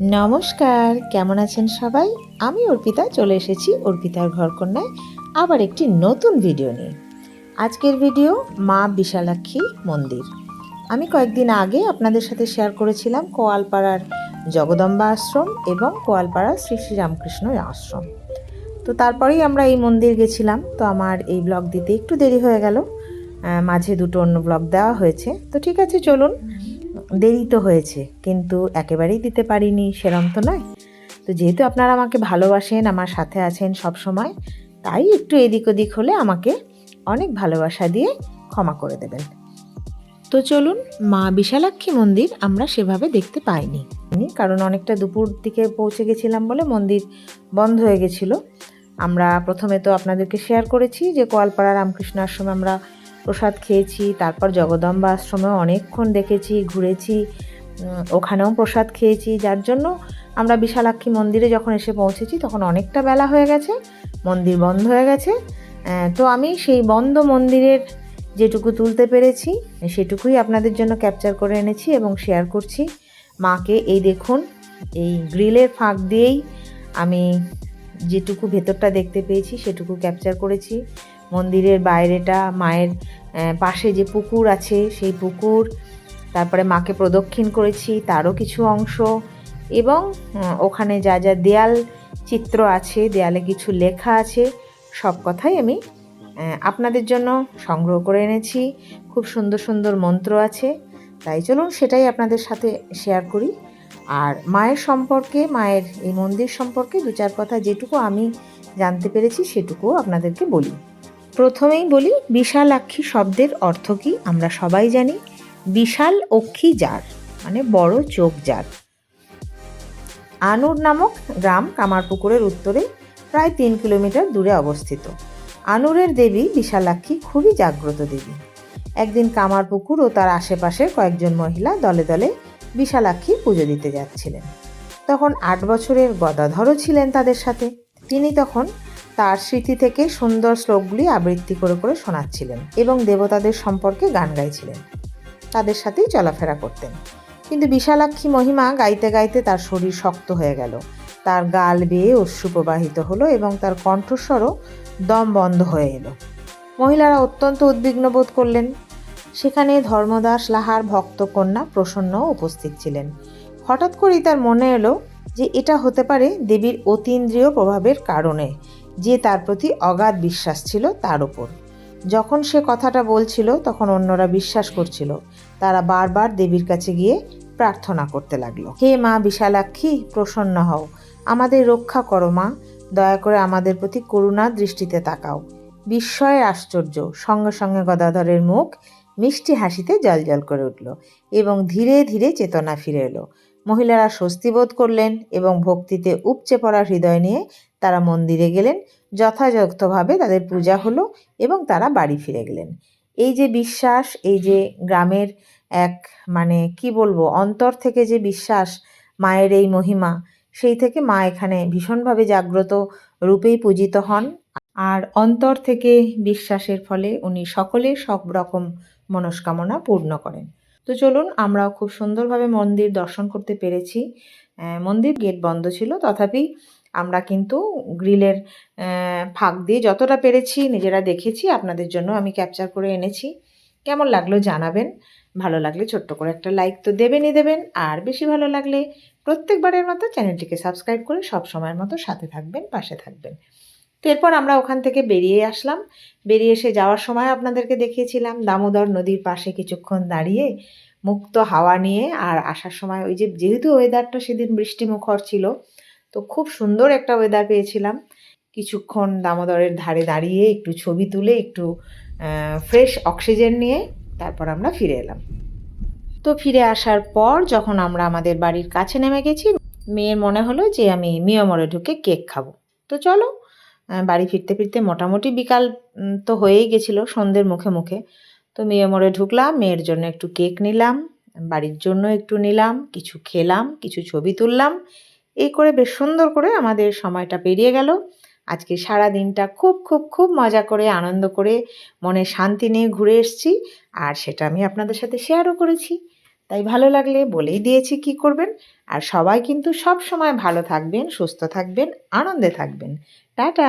নমস্কার, কেমন আছেন সবাই? আমি অর্পিতা, চলে এসেছি অর্পিতার ঘরকন্যায় আবার একটি নতুন ভিডিও নিয়ে। আজকের ভিডিও মা বিশালাক্ষী মন্দির। আমি কয়েকদিন আগে আপনাদের সাথে শেয়ার করেছিলাম কোয়ালপাড়ার জগদম্বা আশ্রম এবং কোয়ালপাড়ার শ্রী শ্রী রামকৃষ্ণ আশ্রম। তো তারপরেই আমরা এই মন্দির গেছিলাম। তো আমার এই ব্লগ দিতে একটু দেরি হয়ে গেল। মাঝে দুটো অন্য ব্লগ দেওয়া হয়েছে। তো ঠিক আছে, চলুন। দেরি তো হয়েছে, কিন্তু একেবারেই দিতে পারিনি, সেরম তো নয়। তো যেহেতু আপনারা আমাকে ভালোবাসেন, আমার সাথে আছেন সব সময়, তাই একটু এদিক ওদিক হলে আমাকে অনেক ভালোবাসা দিয়ে ক্ষমা করে দেবেন। তো চলুন, মা বিশালাক্ষী মন্দির আমরা সেভাবে দেখতে পাইনি। কারণ অনেকটা দুপুর দিকে পৌঁছে গেছিলাম বলে মন্দির বন্ধ হয়ে গেছিল। আমরা প্রথমে তো আপনাদেরকে শেয়ার করেছি যে কোয়ালপাড়া রামকৃষ্ণ আশ্রমে আমরা প্রসাদ খেয়েছি, তারপর জগদম্বা আশ্রমেও অনেকক্ষণ দেখেছি, ঘুরেছি ওখানেও প্রসাদ খেয়েছি, যার জন্য আমরা বিশালাক্ষী মন্দিরে যখন এসে পৌঁছেছি তখন অনেকটা বেলা হয়ে গেছে, মন্দির বন্ধ হয়ে গেছে। তো আমি সেই বন্ধ মন্দিরের যেটুকু তুলতে পেরেছি, সেটুকুই আপনাদের জন্য ক্যাপচার করে এনেছি এবং শেয়ার করছি। মাকে এই দেখুন, এই গ্রিলের ফাঁক দিয়েই আমি যেটুকু ভেতরটা দেখতে পেয়েছি, সেটুকু ক্যাপচার করেছি। মন্দিরের বাইরেটা, মায়ের পাশে যে পুকুর আছে, সেই পুকুর, তারপরে মাকে প্রদক্ষিণ করেছি, তারও কিছু অংশ এবং ওখানে যা যা দেয়াল চিত্র আছে, দেয়ালে কিছু লেখা আছে, সব কথাই আমি আপনাদের জন্য সংগ্রহ করে এনেছি। খুব সুন্দর সুন্দর মন্ত্র আছে, তাই চলুন সেটাই আপনাদের সাথে শেয়ার করি। আর মায়ের সম্পর্কে, মায়ের এই মন্দির সম্পর্কে দু চার কথা যেটুকু আমি জানতে পেরেছি, সেটুকুও আপনাদেরকে বলি। প্রথমেই বলি বিশালাক্ষী শব্দের অর্থ কী? আমরা সবাই জানি। বিশাল অক্ষী যার মানে বড় চোখ যার। আনুর নামক গ্রাম কামারপুকুরের উত্তরে, প্রায় তিন কিলোমিটার দূরে অবস্থিত। আনুরের দেবী বিশালাক্ষী খুবই জাগ্রত দেবী। একদিন কামারপুকুর ও তার আশেপাশের কয়েকজন মহিলা দলে দলে বিশালাক্ষী পুজো দিতে যাচ্ছিলেন। তখন আট বছরের গদাধরও ছিলেন তাদের সাথে। তিনি তখন তার স্মৃতি থেকে সুন্দর শ্লোকগুলি আবৃত্তি করে করে শোনাচ্ছিলেন এবং দেবতাদের সম্পর্কে গান গাইছিলেন। তাদের সাথেই চলাফেরা করতেন। কিন্তু বিশালাক্ষী মহিমা গাইতে গাইতে তার শরীর শক্ত হয়ে গেল। তার গাল বেয়ে অশ্রু প্রবাহিত হলো এবং তার কণ্ঠস্বরও দম বন্ধ হয়ে এলো। মহিলারা অত্যন্ত উদ্বিগ্ন বোধ করলেন। সেখানে ধর্মদাস লাহার ভক্তকন্যা প্রসন্নও উপস্থিত ছিলেন। হঠাৎ করেই তার মনে এলো যে এটা হতে পারে দেবীর অতীন্দ্রিয় প্রভাবের কারণে, যে তার প্রতি অগাধ বিশ্বাস ছিল তার ওপর যখন সে কথাটা বলছিল, তখন অন্যরা বিশ্বাস করছিল। তারা বারবার দেবীর কাছে গিয়ে প্রার্থনা করতে লাগল। হে মা বিশালাক্ষী, প্রসন্ন হও। আমাদের রক্ষা করো মা। দয়া করে আমাদের প্রতি করুণার দৃষ্টিতে তাকাও। বিস্ময়ের আশ্চর্য, সঙ্গে সঙ্গে গদাধরের মুখ মিষ্টি হাসিতে জলজল করে উঠল এবং ধীরে ধীরে চেতনা ফিরে এলো। মহিলারা স্বস্তি বোধ করলেন এবং ভক্তিতে উপচে পড়া হৃদয় নিয়ে তারা মন্দিরে গেলেন। যথাযথভাবে তাদের পূজা হলো এবং তারা বাড়ি ফিরে গেলেন। এই যে বিশ্বাস, এই যে গ্রামের এক মানে কি বলব, অন্তর থেকে যে বিশ্বাস, মায়ের এই মহিমা, সেই থেকে মা এখানে ভীষণভাবে জাগ্রত রূপেই পূজিত হন। আর অন্তর থেকে বিশ্বাসের ফলে উনি সকলে সব রকম মনস্কামনা পূর্ণ করেন। তো চলুন, আমরাও খুব সুন্দরভাবে মন্দির দর্শন করতে পেরেছি। মন্দির গেট বন্ধ ছিল, তথাপি আমরা কিন্তু গ্রিলের ফাঁক দিয়ে যতটা পেরেছি নিজেরা দেখেছি, আপনাদের জন্য আমি ক্যাপচার করে এনেছি। কেমন লাগল জানাবেন। ভালো লাগলে ছোট্ট করে একটা লাইক তো দেবেনই দেবেন, আর বেশি ভালো লাগলে প্রত্যেকবারের মতো চ্যানেলটিকে সাবস্ক্রাইব করে সব সময়ের মতো সাথে থাকবেন, পাশে থাকবেন। তো এরপর আমরা ওখান থেকে বেরিয়ে আসলাম। বেরিয়ে এসে যাওয়ার সময় আপনাদেরকে দেখিয়েছিলাম দামোদর নদীর পাশে কিছুক্ষণ দাঁড়িয়ে মুক্ত হাওয়া নিয়ে আর আসার সময় ওই যে যেহেতু ওয়েদারটা সেদিন বৃষ্টিমুখর ছিল, তো খুব সুন্দর একটা ওয়েদার পেয়েছিলাম। কিছুক্ষণ দামোদরের ধারে দাঁড়িয়ে একটু ছবি তুলে একটু ফ্রেশ অক্সিজেন নিয়ে তারপর আমরা ফিরে এলাম। তো ফিরে আসার পর যখন আমরা আমাদের বাড়ির কাছে নেমে গেছি, মেয়ের মনে হলো যে আমি মিয়মরে ঢুকে কেক খাব। তো চলো বাড়ি ফিরতে ফিরতে মোটামুটি বিকাল তো হয়েই গেছিল সন্ধ্যের মুখে মুখে। তো মেয়ে মোড়ে ঢুকলাম, মেয়ের জন্য একটু কেক নিলাম, বাড়ির জন্য একটু নিলাম, কিছু খেলাম, কিছু ছবি তুললাম। এই করে বেশ সুন্দর করে আমাদের সময়টা পেরিয়ে গেল। আজকে সারা দিনটা খুব খুব খুব মজা করে, আনন্দ করে, মনে শান্তি নিয়ে ঘুরে এসেছি আর সেটা আমি আপনাদের সাথে শেয়ারও করেছি। তাই ভালো লাগলে বলেই দিয়েছি কি করবেন। আর সবাই কিন্তু সব সময় ভালো থাকবেন, সুস্থ থাকবেন, আনন্দে থাকবেন। টাটা।